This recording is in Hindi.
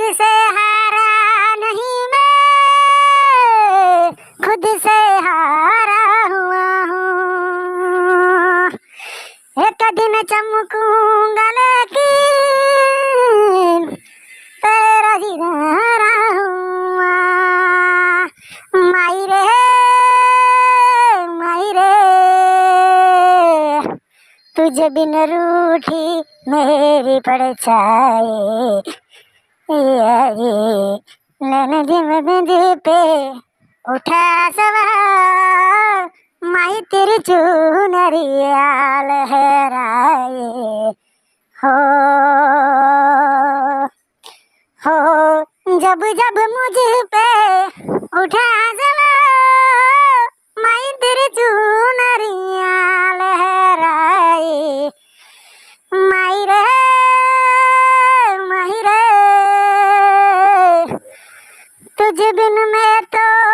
से हारा नहीं मैं। खुद से हारा हुआ हूँ। एक दिन चमकूँगा लेकिन तेरा ही रहा हुआ। माई रे माई रे तुझे बिन रूठी मेरी परछाई। ये नैन दिम पे उठा सवार। माई तेरी चुनरिया लहराए हो हो जब जब मुझ पे उठा तुझ बिन मैं तो अधूरा रहा